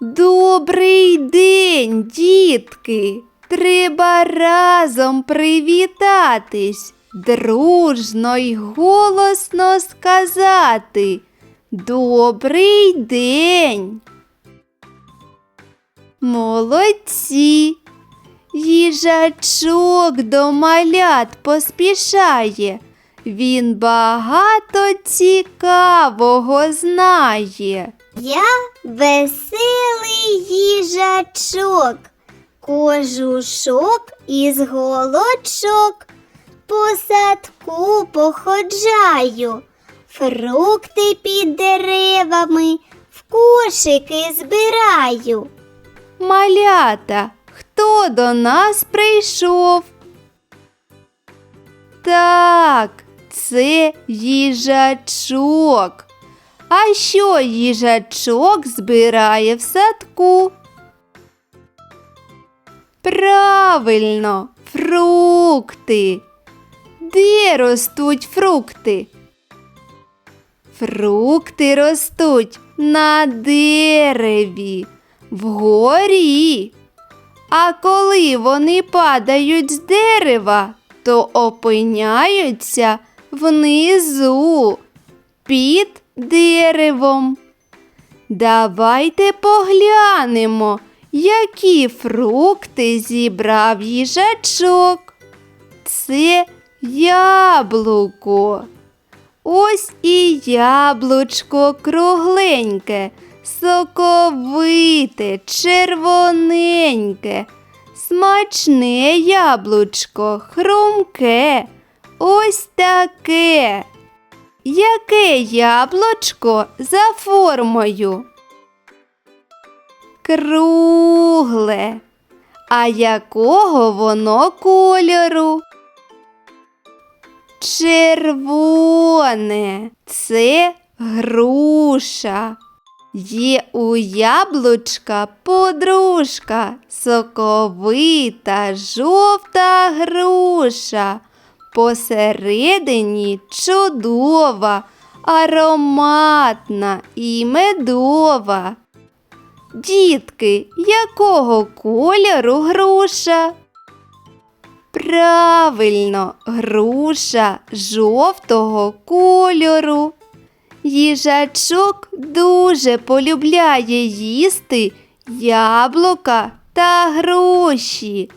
Добрий день, дітки! Треба разом привітатись, дружно й голосно сказати. Добрий день. Молодці. Їжачок до малят поспішає. Він багато цікавого знає. Я веселий їжачок, кожушок із голочок, по садку походжаю, фрукти під деревами в кошики збираю. Малята, хто до нас прийшов? Так, це їжачок. А що їжачок збирає в садку? Правильно, фрукти. Де ростуть фрукти? Фрукти ростуть на дереві, вгорі. А коли вони падають з дерева, то опиняються внизу, під деревом. Давайте поглянемо, які фрукти зібрав їжачок. Це яблуко. Ось і яблучко кругленьке, соковите, червоненьке, смачне яблучко, хрумке, ось таке. Яке яблучко за формою? Кругле. А якого воно кольору? Червоне це груша. Є у яблучка подружка, соковита жовта груша. Посередині чудова, ароматна і медова. Дітки, якого кольору груша? Правильно, груша жовтого кольору. Їжачок дуже полюбляє їсти яблука та груші.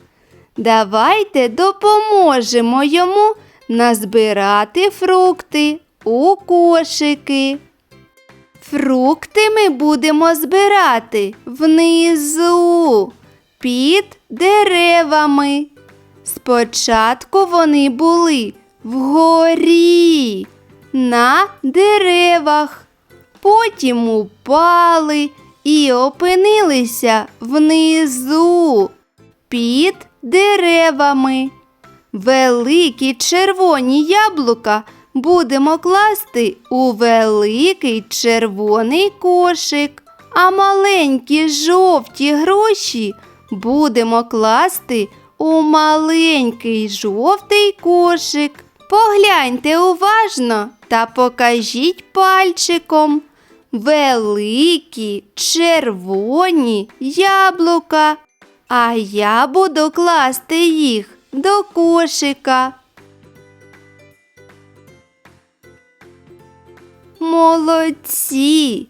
Давайте допоможемо йому назбирати фрукти у кошики. Фрукти ми будемо збирати внизу, під деревами. Спочатку вони були вгорі, на деревах, потім упали і опинилися внизу, під деревами. Великі червоні яблука будемо класти у великий червоний кошик, а маленькі жовті груші будемо класти у маленький жовтий кошик. Погляньте уважно та покажіть пальчиком. Великі червоні яблука. А я буду класти їх до кошика. Молодці.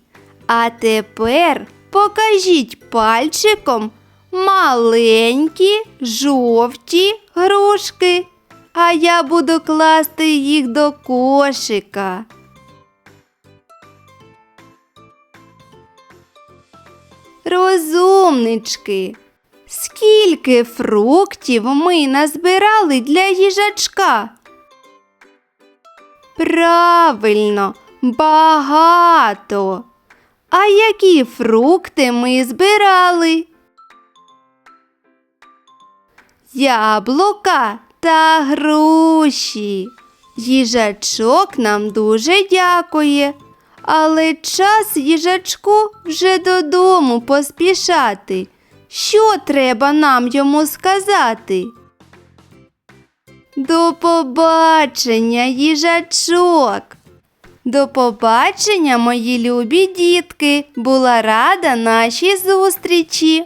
А тепер покажіть пальчиком маленькі жовті грушки, а я буду класти їх до кошика. Розумнички. Скільки фруктів ми назбирали для їжачка? Правильно, багато. А які фрукти ми збирали? Яблука та груші. Їжачок нам дуже дякує. Але час їжачку вже додому поспішати. Що треба нам йому сказати? До побачення, їжачок. До побачення, мої любі дітки. Була рада нашій зустрічі.